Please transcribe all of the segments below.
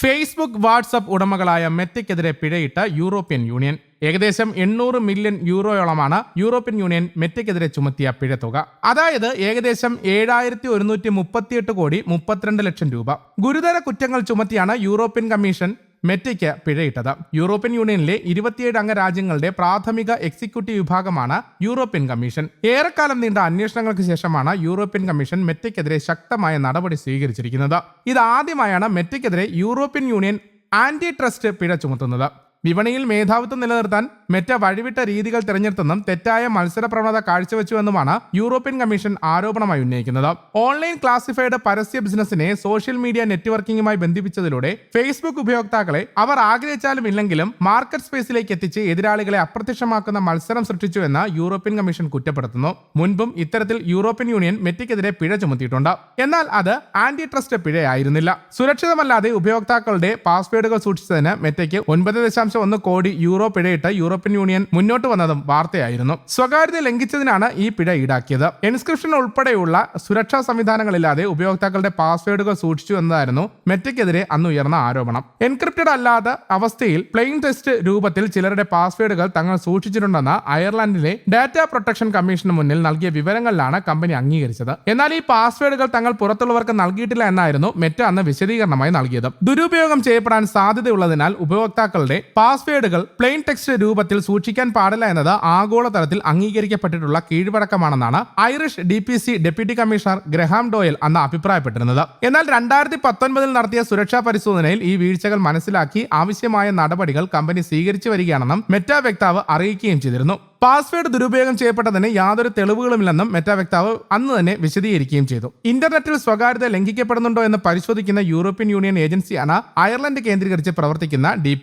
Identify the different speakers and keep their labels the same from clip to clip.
Speaker 1: Facebook WhatsApp ഉടമകളായ മെറ്റയ്ക്കെതിരെ പിഴയിട്ട യൂറോപ്യൻ യൂണിയൻ. ഏകദേശം എണ്ണൂറ് മില്യൺ യൂറോയോളമാണ് യൂറോപ്യൻ യൂണിയൻ മെറ്റയ്ക്കെതിരെ ചുമത്തിയ പിഴ തുക അതായത് ഏകദേശം ഏഴായിരത്തി ഒരുന്നൂറ്റി മുപ്പത്തിയെട്ട് കോടി മുപ്പത്തിരണ്ട് ലക്ഷം രൂപ. ഗുരുതര കുറ്റങ്ങൾ ചുമത്തിയാണ് യൂറോപ്യൻ കമ്മീഷൻ മെറ്റയ്ക്ക് പിഴയിട്ടത്. യൂറോപ്യൻ യൂണിയനിലെ ഇരുപത്തിയേഴ് അംഗരാജ്യങ്ങളുടെ പ്രാഥമിക എക്സിക്യൂട്ടീവ് വിഭാഗമാണ് യൂറോപ്യൻ കമ്മീഷൻ. ഏറെക്കാലം നീണ്ട അന്വേഷണങ്ങൾക്ക് ശേഷമാണ് യൂറോപ്യൻ കമ്മീഷൻ മെറ്റയ്ക്കെതിരെ ശക്തമായ നടപടി സ്വീകരിച്ചിരിക്കുന്നത്. ഇതാദ്യമായാണ് മെറ്റയ്ക്കെതിരെ യൂറോപ്യൻ യൂണിയൻ ആന്റി ട്രസ്റ്റ് പിഴ ചുമത്തുന്നത്. വിപണിയിൽ മേധാവിത്വം നിലനിർത്താൻ മെറ്റ വഴിവിട്ട രീതികൾ തിരഞ്ഞെടുത്തെന്നും തെറ്റായ മത്സര പ്രവണത കാഴ്ചവെച്ചുവെന്നുമാണ് യൂറോപ്യൻ കമ്മീഷൻ ആരോപണമായി ഉന്നയിക്കുന്നത്. ഓൺലൈൻ ക്ലാസിഫൈഡ് പരസ്യ ബിസിനസിനെ സോഷ്യൽ മീഡിയ നെറ്റ്വർക്കിംഗുമായി ബന്ധിപ്പിച്ചതിലൂടെ ഫേസ്ബുക്ക് ഉപയോക്താക്കളെ അവർ ആഗ്രഹിച്ചാലും ഇല്ലെങ്കിലും മാർക്കറ്റ് സ്പേസിലേക്ക് എത്തിച്ച് എതിരാളികളെ അപ്രത്യക്ഷമാക്കുന്ന മത്സരം സൃഷ്ടിച്ചുവെന്ന് യൂറോപ്യൻ കമ്മീഷൻ കുറ്റപ്പെടുത്തുന്നു. മുൻപും ഇത്തരത്തിൽ യൂറോപ്യൻ യൂണിയൻ മെറ്റയ്ക്കെതിരെ പിഴ ചുമത്തിയിട്ടുണ്ട്. എന്നാൽ അത് ആന്റി ട്രസ്റ്റ് പിഴയായിരുന്നില്ല. സുരക്ഷിതമല്ലാതെ ഉപയോക്താക്കളുടെ പാസ്വേഡുകൾ സൂക്ഷിച്ചതിന് മെറ്റയ്ക്ക് ഒൻപത് ദശാംശം ഒന്ന് കോടി യൂറോ പിഴയിട്ട് യൂറോപ്യൻ യൂണിയൻ മുന്നോട്ട് വന്നതും വാർത്തയായിരുന്നു. സ്വകാര്യത ലംഘിച്ചതിനാണ് ഈ പിഴ ഈടാക്കിയത്. എൻസ്ക്രിപ്ഷൻ ഉൾപ്പെടെയുള്ള സുരക്ഷാ സംവിധാനങ്ങളില്ലാതെ ഉപയോക്താക്കളുടെ പാസ്വേഡുകൾ സൂക്ഷിച്ചു എന്നതായിരുന്നു മെറ്റയ്ക്കെതിരെ അന്ന് ഉയർന്ന ആരോപണം. എൻക്രിപ്റ്റഡ് അല്ലാത്ത അവസ്ഥയിൽ പ്ലെയിൻ ടെസ്റ്റ് രൂപത്തിൽ ചിലരുടെ പാസ്വേഡുകൾ തങ്ങൾ സൂക്ഷിച്ചിട്ടുണ്ടെന്ന് അയർലൻഡിലെ ഡാറ്റ പ്രൊട്ടക്ഷൻ കമ്മീഷന് മുന്നിൽ നൽകിയ വിവരങ്ങളിലാണ് കമ്പനി അംഗീകരിച്ചത്. എന്നാൽ ഈ പാസ്വേഡുകൾ തങ്ങൾ പുറത്തുള്ളവർക്ക് നൽകിയിട്ടില്ല എന്നായിരുന്നു മെറ്റ അന്ന് വിശദീകരണമായി നൽകിയത്. ദുരുപയോഗം ചെയ്യപ്പെടാൻ സാധ്യതയുള്ളതിനാൽ ഉപയോക്താക്കളുടെ പാസ്വേഡുകൾ പ്ലെയിൻ ടെക്സ്റ്റ് രൂപത്തിൽ സൂക്ഷിക്കാൻ പാടില്ല എന്നത് ആഗോളതലത്തിൽ അംഗീകരിക്കപ്പെട്ടിട്ടുള്ള കീഴ്വഴക്കമാണെന്നാണ് Irish D P C deputy commissioner Graham Doyle അന്ന് അഭിപ്രായപ്പെട്ടിരുന്നത്. എന്നാൽ രണ്ടായിരത്തി പത്തൊൻപതിൽ നടത്തിയ സുരക്ഷാ പരിശോധനയിൽ ഈ വീഴ്ചകൾ മനസ്സിലാക്കി ആവശ്യമായ നടപടികൾ കമ്പനി സ്വീകരിച്ചു വരികയാണെന്നും മെറ്റ വക്താവ് അറിയിക്കുകയും ചെയ്തിരുന്നു. പാസ്വേഡ് ദുരുപയോഗം ചെയ്യപ്പെട്ടതിന് യാതൊരു തെളിവുകളുമില്ലെന്നും മെറ്റ വക്താവ് അന്ന് തന്നെ വിശദീകരിക്കുകയും ചെയ്തു. ഇന്റർനെറ്റിൽ സ്വകാര്യത ലംഘിക്കപ്പെടുന്നുണ്ടോ എന്ന് പരിശോധിക്കുന്ന യൂറോപ്യൻ യൂണിയൻ ഏജൻസിയാണ് അയർലൻഡ് കേന്ദ്രീകരിച്ച് പ്രവർത്തിക്കുന്ന ഡി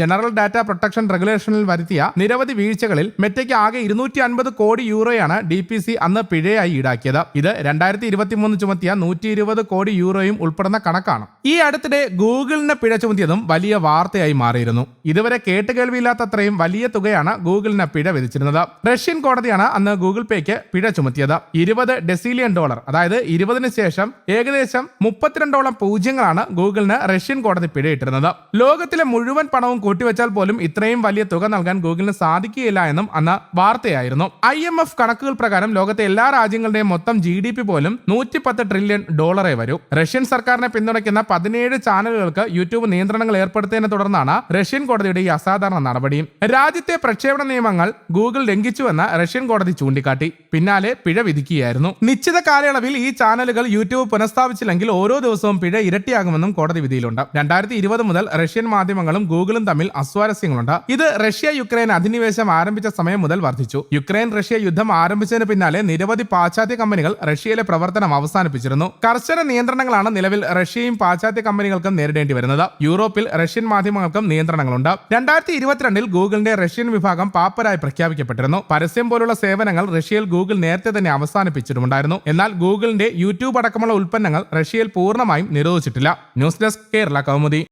Speaker 1: ജനറൽ ഡാറ്റ പ്രൊട്ടക്ഷൻ റെഗുലേഷനിൽ വരുത്തിയ നിരവധി വീഴ്ചകളിൽ മെറ്റയ്ക്ക് ആകെ ഇരുന്നൂറ്റി അൻപത് കോടി യൂറോയാണ് ഡി പി സി അന്ന് പിഴയായി ഈടാക്കിയത്. ഇത് രണ്ടായിരത്തി ഇരുപത്തിമൂന്ന് ചുമത്തിയ നൂറ്റി ഇരുപത് കോടി യൂറോയും ഉൾപ്പെടുന്ന കണക്കാണ്. ഈ അടുത്തിടെ ഗൂഗിളിന് പിഴ ചുമത്തിയതും വലിയ വാർത്തയായി മാറിയിരുന്നു. ഇതുവരെ കേട്ടുകേൾവിയില്ലാത്തത്രയും വലിയ തുകയാണ് ഗൂഗിളിന് പിഴ വിധിച്ചത്. വിധിച്ചിരുന്നത് റഷ്യൻ കോടതിയാണ് അന്ന് ഗൂഗിൾ പേക്ക് പിഴ ചുമത്തിയത്. ഇരുപത് ഡെസിലിയൻ ഡോളർ അതായത് ഇരുപതിന് ശേഷം ഏകദേശം മുപ്പത്തിരണ്ടോളം പൂജ്യങ്ങളാണ് ഗൂഗിളിന് റഷ്യൻ കോടതി പിഴയിട്ടിരുന്നത്. ലോകത്തിലെ മുഴുവൻ പണവും കൂട്ടിവെച്ചാൽ പോലും ഇത്രയും വലിയ തുക നൽകാൻ ഗൂഗിളിന് സാധിക്കുകയില്ല എന്നും അന്ന് വാർത്തയായിരുന്നു. ഐ എം എഫ് കണക്കുകൾ പ്രകാരം ലോകത്തെ എല്ലാ രാജ്യങ്ങളുടെയും മൊത്തം ജി ഡി പി പോലും നൂറ്റിപ്പത്ത് ട്രില്യൺ ഡോളറെ വരൂ. റഷ്യൻ സർക്കാരിനെ പിന്തുണയ്ക്കുന്ന പതിനേഴ് ചാനലുകൾക്ക് യൂട്യൂബ് നിയന്ത്രണങ്ങൾ ഏർപ്പെടുത്തിയതിനെ തുടർന്നാണ് റഷ്യൻ കോടതിയുടെ ഈ അസാധാരണ നടപടിയും രാജ്യത്തെ പ്രക്ഷേപണ നിയമങ്ങൾ ലംഘിച്ചുവെന്ന് റഷ്യൻ കോടതി ചൂണ്ടിക്കാട്ടി. പിന്നാലെ പിഴ വിധിക്കുകയായിരുന്നു. നിശ്ചിത കാലയളവിൽ ഈ ചാനലുകൾ യൂട്യൂബ് പുനഃസ്ഥാപിച്ചില്ലെങ്കിൽ ഓരോ ദിവസവും പിഴ ഇരട്ടിയാകുമെന്നും കോടതി വിധിയിലുണ്ട്. രണ്ടായിരത്തി ഇരുപത് മുതൽ റഷ്യൻ മാധ്യമങ്ങളും ഗൂഗിളും തമ്മിൽ അസ്വാരസ്യങ്ങളുണ്ട്. ഇത് റഷ്യ യുക്രൈൻ അധിനിവേശം ആരംഭിച്ച സമയം മുതൽ വർദ്ധിച്ചു. യുക്രൈൻ റഷ്യ യുദ്ധം ആരംഭിച്ചതിന് പിന്നാലെ നിരവധി പാശ്ചാത്യ കമ്പനികൾ റഷ്യയിലെ പ്രവർത്തനം അവസാനിപ്പിച്ചിരുന്നു. കർശന നിയന്ത്രണങ്ങളാണ് നിലവിൽ റഷ്യയും പാശ്ചാത്യ കമ്പനികൾക്കും നേരിടേണ്ടി വരുന്നത്. യൂറോപ്പിൽ റഷ്യൻ മാധ്യമങ്ങൾക്കും നിയന്ത്രണങ്ങളുണ്ട്. രണ്ടായിരത്തി ഇരുപത്തിരണ്ടിൽ ഗൂഗിളിന്റെ റഷ്യൻ വിഭാഗം പാപ്പരായി പ്രഖ്യാപിക്കപ്പെട്ടിരുന്നു പരസ്യം പോലുള്ള സേവനങ്ങൾ റഷ്യയിൽ ഗൂഗിൾ നേരത്തെ തന്നെ അവസാനിപ്പിച്ചിട്ടുണ്ടായിരുന്നു എന്നാൽ ഗൂഗിളിന്റെ യൂട്യൂബ് അടക്കമുള്ള ഉൽപ്പന്നങ്ങൾ റഷ്യയിൽ പൂർണമായും നിരോധിച്ചിട്ടില്ല. News desk Kerala Kaumudi.